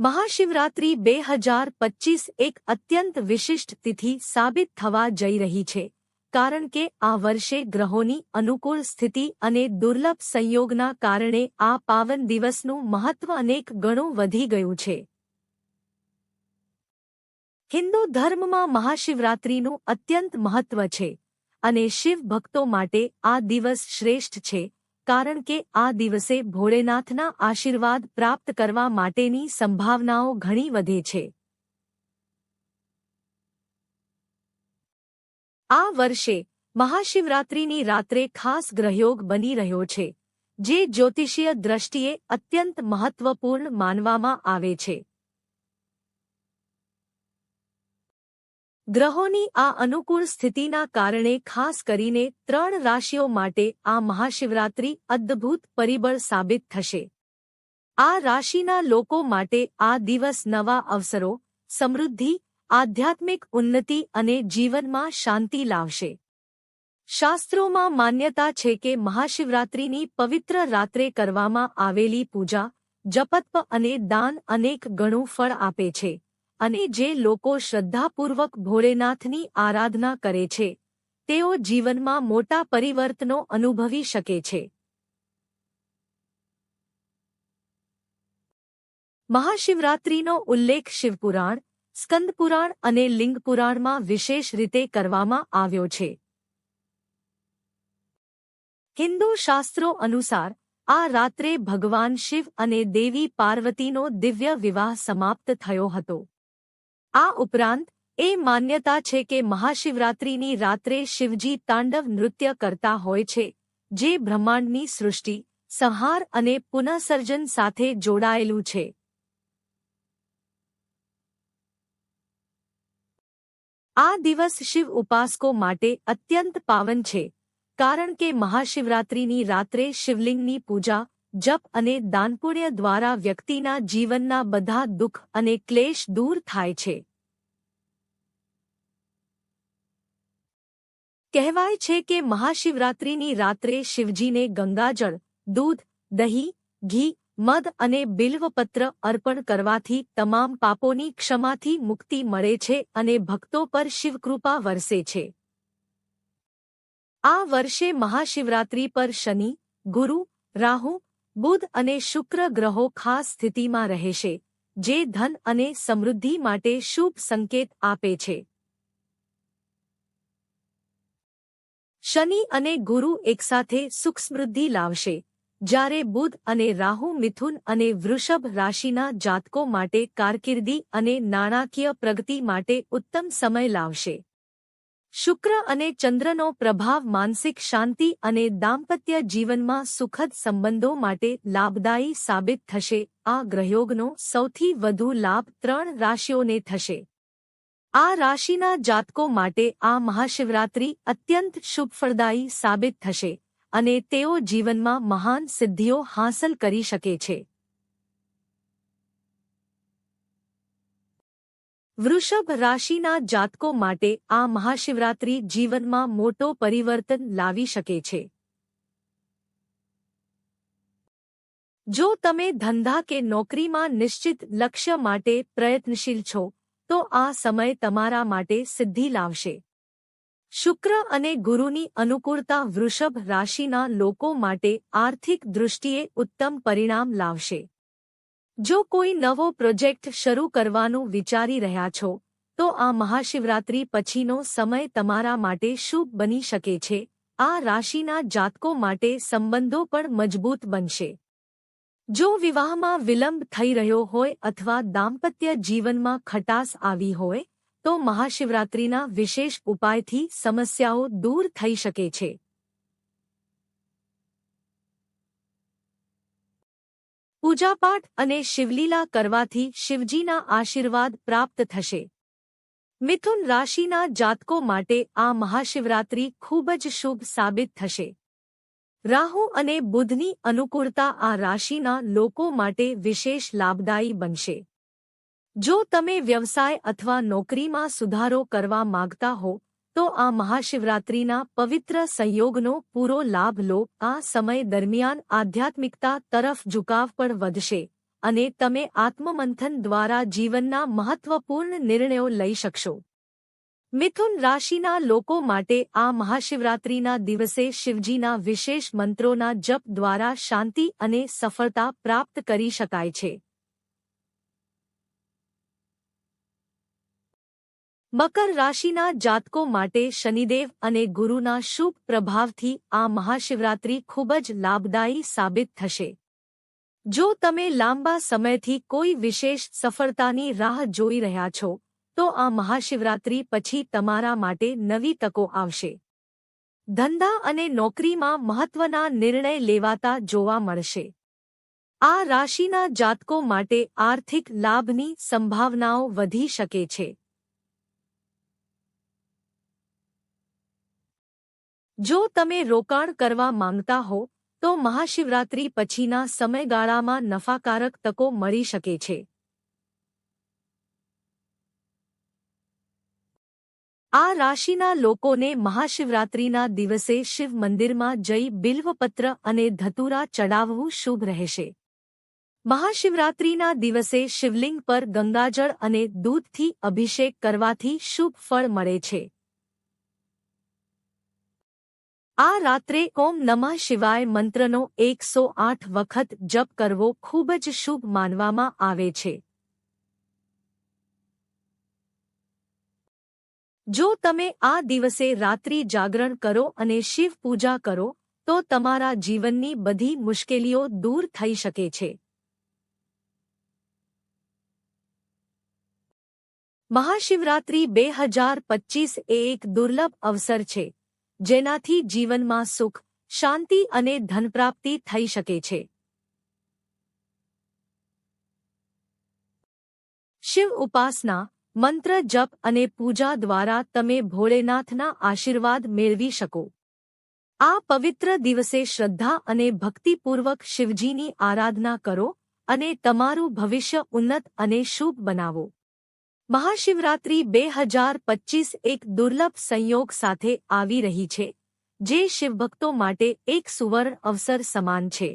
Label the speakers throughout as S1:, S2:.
S1: મહાશિવરાત્રિ બે હજાર પચીસ એક અત્યંત વિશિષ્ટ તિથિ સાબિત થવા જઈ રહી છે, કારણ કે આ વર્ષે ગ્રહોની અનુકૂળ સ્થિતિ અને દુર્લભ સંયોગના કારણે આ પાવન દિવસનું મહત્વ અનેક ગણું વધી ગયું છે. હિન્દુ ધર્મમાં મહાશિવરાત્રિનું અત્યંત મહત્વ છે અને શિવ ભક્તો માટે આ દિવસ શ્રેષ્ઠ છે કારણ કે આ દિવસે ભોળેનાથના આશીર્વાદ પ્રાપ્ત કરવા માટેની સંભાવનાઓ ઘણી વધે છે. આ વર્ષે મહાશિવરાત્રિની રાત્રે ખાસ ગ્રહયોગ બની રહ્યો છે, જે જ્યોતિષીય દ્રષ્ટિએ અત્યંત મહત્વપૂર્ણ માનવામાં આવે છે. ગ્રહોની આ અનુકૂળ સ્થિતિના કારણે ખાસ કરીને ત્રણ રાશિઓ માટે આ મહાશિવરાત્રિ અદ્ભુત પરિબળ સાબિત થશે. આ રાશિના લોકો માટે આ દિવસ નવા અવસરો, સમૃદ્ધિ, આધ્યાત્મિક ઉન્નતિ અને જીવનમાં શાંતિ લાવશે. શાસ્ત્રોમાં માન્યતા છે કે મહાશિવરાત્રિની પવિત્ર રાત્રે કરવામાં આવેલી પૂજા, જપત્પ અને દાન અનેક ગણું ફળ આપે છે. અને જે લોકો શ્રદ્ધાપૂર્વક ભોળેનાથની આરાધના કરે છે, તેઓ જીવનમાં મોટા પરિવર્તનો અનુભવી શકે છે. મહાશિવરાત્રિનો ઉલ્લેખ શિવપુરાણ, સ્કંદપુરાણ અને લિંગપુરાણમાં વિશેષ રીતે કરવામાં આવ્યો છે. હિન્દુ શાસ્ત્રો અનુસાર, આ રાત્રે ભગવાન શિવ અને દેવી પાર્વતીનો દિવ્ય વિવાહ સમાપ્ત થયો હતો. આ ઉપરાંત, એ માન્યતા છે કે મહાશિવરાત્રિની રાત્રે શિવજી તાંડવ નૃત્ય કરતા હોય છે, જે બ્રહ્માંડની સૃષ્ટિ, સંહાર અને પુનઃસર્જન સાથે જોડાયેલું છે. આ દિવસ શિવ ઉપાસકો માટે અત્યંત પાવન છે, કારણ કે મહાશિવરાત્રિની રાત્રે શિવલિંગની પૂજા જપ અને દાનપુણ્ય દ્વારા વ્યક્તિના જીવનના બધા દુઃખ અને ક્લેશ દૂર થાય છે. કહેવાય છે કે મહાશિવરાત્રિની રાત્રે શિવજીને ગંગાજળ, દૂધ, દહીં, ઘી, મધ અને બિલ્વપત્ર અર્પણ કરવાથી તમામ પાપોની ક્ષમાથી મુક્તિ મળે છે અને ભક્તો પર શિવકૃપા વરસે છે. આ વર્ષે મહાશિવરાત્રિ પર શનિ, ગુરુ, રાહુ બુધ અને શુક્ર ગ્રહો ખાસ સ્થિતિમાં રહેશે, જે ધન અને સમૃદ્ધિ માટે શુભ સંકેત આપે છે. શનિ અને ગુરુ એકસાથે સુખ સમૃદ્ધિ લાવશે, જ્યારે બુધ અને રાહુ મિથુન અને વૃષભ રાશિના જાતકો માટે કારકિર્દી અને નાણાકીય પ્રગતિ માટે ઉત્તમ સમય લાવશે. શુક્ર અને ચંદ્રનો પ્રભાવ માનસિક શાંતિ અને દાંપત્ય જીવનમાં સુખદ સંબંધો માટે લાભદાયી સાબિત થશે. આ ગ્રહયોગનો સૌથી વધુ લાભ ત્રણ રાશિઓને થશે. આ રાશિના જાતકો માટે આ મહાશિવરાત્રિ અત્યંત શુભફળદાયી સાબિત થશે અને તેઓ જીવનમાં મહાન સિદ્ધિઓ હાંસલ કરી શકે છે. વૃષભ રાશિના જાતકો માટે આ મહાશિવરાત્રિ જીવનમાં મોટો પરિવર્તન લાવી શકે છે. જો તમે ધંધા કે નોકરીમાં નિશ્ચિત લક્ષ્ય માટે પ્રયત્નશીલ છો, તો આ સમય તમારા માટે સિદ્ધિ લાવશે. શુક્ર અને ગુરુની અનુકૂળતા વૃષભ રાશિના લોકો માટે આર્થિક દૃષ્ટિએ ઉત્તમ પરિણામ લાવશે. જો કોઈ નવો પ્રોજેક્ટ શરૂ કરવાનું વિચારી રહ્યા છો, તો આ મહાશિવરાત્રી પછીનો સમય તમારા માટે શુભ બની શકે છે. આ રાશિના જાતકો માટે સંબંધો પણ મજબૂત બનશે. જો વિવાહમાં વિલંબ થઈ રહ્યો હોય અથવા દાંપત્ય જીવનમાં ખટાસ આવી હોય, તો મહાશિવરાત્રિના વિશેષ ઉપાયથી સમસ્યાઓ દૂર થઈ શકે છે. પૂજાપાઠ અને શિવલીલા કરવાથી શિવજીના આશીર્વાદ પ્રાપ્ત થશે. મિથુન રાશિના જાતકો માટે આ મહાશિવરાત્રિ ખૂબ જ શુભ સાબિત થશે. રાહુ અને બુધની અનુકૂળતા આ રાશિના લોકો માટે વિશેષ લાભદાયી બનશે. જો તમે વ્યવસાય અથવા નોકરીમાં સુધારો કરવા માગતા હો તો આ મહાશિવરાત્રિના પવિત્ર સંયોગનો પૂરો લાભ લો. આ સમય દરમિયાન આધ્યાત્મિકતા તરફ ઝુકાવ પણ વધશે અને તમે આત્મમંથન દ્વારા જીવનના મહત્વપૂર્ણ નિર્ણયો લઈ શકશો. મિથુન રાશિના લોકો માટે આ મહાશિવરાત્રિના દિવસે શિવજીના વિશેષ મંત્રોના જપ દ્વારા શાંતિ અને સફળતા પ્રાપ્ત કરી શકાય છે. મકર રાશિના જાતકો માટે શનિદેવ અને ગુરુના શુભ પ્રભાવથી આ મહાશિવરાત્રિ ખૂબ જ લાભદાયી સાબિત થશે. જો તમે લાંબા સમયથી કોઈ વિશેષ સફળતાની રાહ જોઈ રહ્યા છો, તો આ મહાશિવરાત્રિ પછી તમારા માટે નવી તકો આવશે. ધંધા અને નોકરીમાં મહત્વના નિર્ણય લેવાતા જોવા મળશે. આ રાશિના જાતકો માટે આર્થિક લાભની સંભાવનાઓ વધી શકે છે. જો તમે રોકાણ કરવા માંગતા હો, તો મહાશિવરાત્રી પછીના સમયગાળામાં નફાકારક તકો મળી શકે છે. આ રાશિના લોકોને મહાશિવરાત્રિના દિવસે શિવ મંદિરમાં જઈ બિલ્વપત્ર અને ધતુરા ચડાવવું શુભ રહેશે. મહાશિવરાત્રિના દિવસે શિવલિંગ પર ગંગાજળ અને દૂધથી અભિષેક કરવાથી શુભ ફળ મળે છે. આ રાત્રે ઓમ નમઃ શિવાય મંત્રનો એકસો આઠ વખત જપ કરવો ખૂબ જ શુભ માનવામાં આવે છે. જો તમે આ દિવસે રાત્રિ જાગરણ કરો અને શિવ પૂજા કરો, તો તમારા જીવનની બધી મુશ્કેલીઓ દૂર થઈ શકે છે. મહાશિવરાત્રિ બે હજાર પચ્ચીસ એ એક દુર્લભ અવસર છે. જેનાથી જીવનમાં સુખ, શાંતિ અને ધનપ્રાપ્તિ થઈ શકે છે. શિવ ઉપાસના, મંત્ર જપ અને પૂજા દ્વારા તમે ભોળેનાથના આશીર્વાદ મેળવી શકો. આ પવિત્ર દિવસે શ્રદ્ધા અને ભક્તિપૂર્વક શિવજીની આરાધના કરો અને તમારું ભવિષ્ય ઉન્નત અને શુભ બનાવો. મહાશિવરાત્રિ બે હજાર પચ્ચીસ એક દુર્લભ સંયોગ સાથે આવી રહી છે, જે શિવભક્તો માટે એક સુવર્ણ અવસર સમાન છે.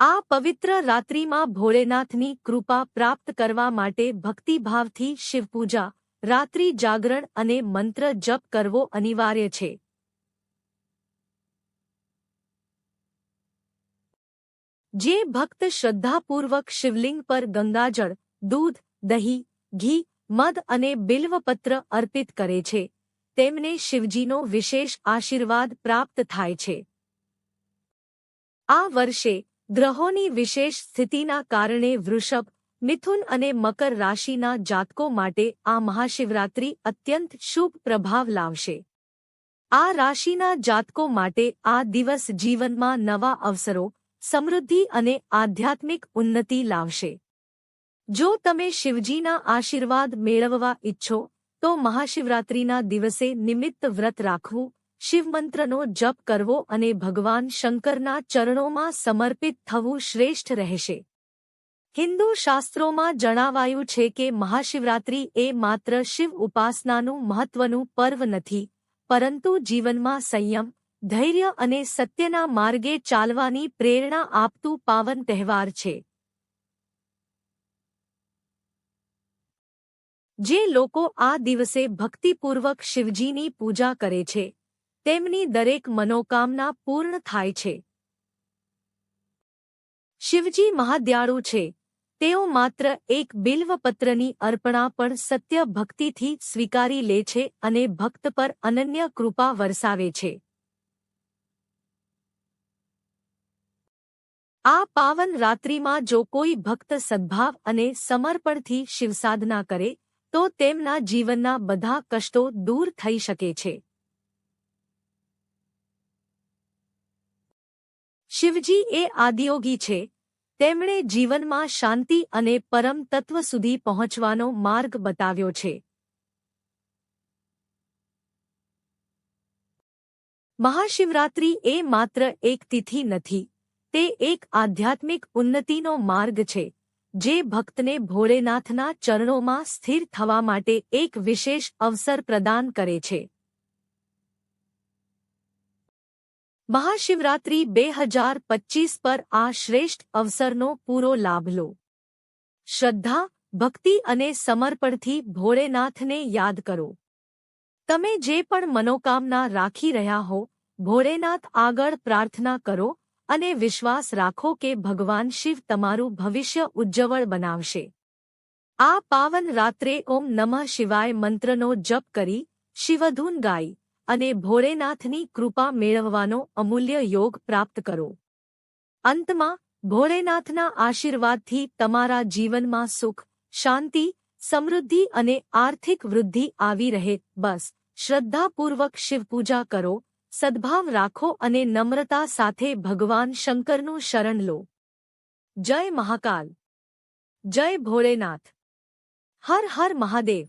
S1: આ પવિત્ર રાત્રિમાં ભોળેનાથની કૃપા પ્રાપ્ત કરવા માટે ભક્તિભાવથી શિવપૂજા, રાત્રિ જાગરણ અને મંત્ર જપ કરવો અનિવાર્ય છે. જે ભક્ત શ્રદ્ધાપૂર્વક શિવલિંગ પર ગંગાજળ, દૂધ, દહીં, ઘી, મધ અને બિલ્વપત્ર અર્પિત કરે છે. તેમને શિવજીનો વિશેષ આશીર્વાદ પ્રાપ્ત થાય છે. આ વર્ષે ગ્રહોની વિશેષ સ્થિતિના કારણે વૃષભ, મિથુન અને મકર રાશિના જાતકો માટે આ મહાશિવરાત્રિ અત્યંત શુભ પ્રભાવ લાવશે. આ રાશિના જાતકો માટે આ દિવસ જીવનમાં નવા અવસરો સમૃદ્ધિ અને આધ્યાત્મિક ઉન્નતિ લાવશે. જો તમે શિવજીના આશીર્વાદ મેળવવા ઈચ્છો, તો મહાશિવરાત્રિના દિવસે નિમિત્ત વ્રત રાખવું, શિવમંત્રનો જપ કરવો અને ભગવાન શંકરના ચરણોમાં સમર્પિત થવું શ્રેષ્ઠ રહેશે. હિન્દુ શાસ્ત્રોમાં જણાવાયું છે કે મહાશિવરાત્રિ એ માત્ર શિવ ઉપાસનાનું મહત્વનું પર્વ નથી, પરંતુ જીવનમાં સંયમ ધૈર્ય અને સત્યના માર્ગે ચાલવાની પ્રેરણા આપતું પાવન તહેવાર છે. જે લોકો આ દિવસે ભક્તિપૂર્વક શિવજીની પૂજા કરે છે, તેમની દરેક મનોકામના પૂર્ણ થાય છે. શિવજી મહાદ્યાળુ છે, તેઓ માત્ર એક બિલ્વપત્રની અર્પણા પણ સત્ય ભક્તિથી સ્વીકારી લે છે અને ભક્ત પર અનન્ય કૃપા વરસાવે છે. આ પાવન રાત્રિમાં જો કોઈ ભક્ત સદ્ભાવ અને સમર્પણથી શિવસાધના કરે, તો તેમના જીવનના બધા કષ્ટો દૂર થઈ શકે છે. શિવજી એ આદિયોગી છે. તેમણે જીવનમાં શાંતિ અને પરમ તત્વ સુધી પહોંચવાનો માર્ગ બતાવ્યો છે. મહાશિવરાત્રિ એ માત્ર એક તિથિ નથી. તે એક આધ્યાત્મિક ઉન્નતિનો માર્ગ છે, જે ભક્તને ભોળેનાથના ચરણોમાં સ્થિર થવા માટે એક વિશેષ અવસર પ્રદાન કરે છે. મહાશિવરાત્રી બે હજાર પચીસ પર આ શ્રેષ્ઠ અવસરનો પૂરો લાભ લો. શ્રદ્ધા, ભક્તિ અને સમર્પણથી ભોળેનાથને યાદ કરો. તમે જે પણ મનોકામના રાખી રહ્યા હો, ભોળેનાથ આગળ પ્રાર્થના કરો અને વિશ્વાસ રાખો કે ભગવાન શિવ તમારું ભવિષ્ય ઉજ્જવળ બનાવશે. આ પાવન રાત્રે ઓમ નમઃ શિવાય મંત્રનો જપ કરી, શિવધૂન ગાઈ અને ભોળેનાથની કૃપા મેળવવાનો અમૂલ્ય યોગ પ્રાપ્ત કરો. અંતમાં, ભોળેનાથના આશીર્વાદથી તમારા જીવનમાં સુખ, શાંતિ, સમૃદ્ધિ અને આર્થિક વૃદ્ધિ આવી રહે. બસ, શ્રદ્ધાપૂર્વક શિવપૂજા કરો. સદ્ભાવ રાખો અને નમ્રતા સાથે ભગવાન શંકરનું શરણ લો જય મહાકાલ જય ભોળેનાથ હર હર મહાદેવ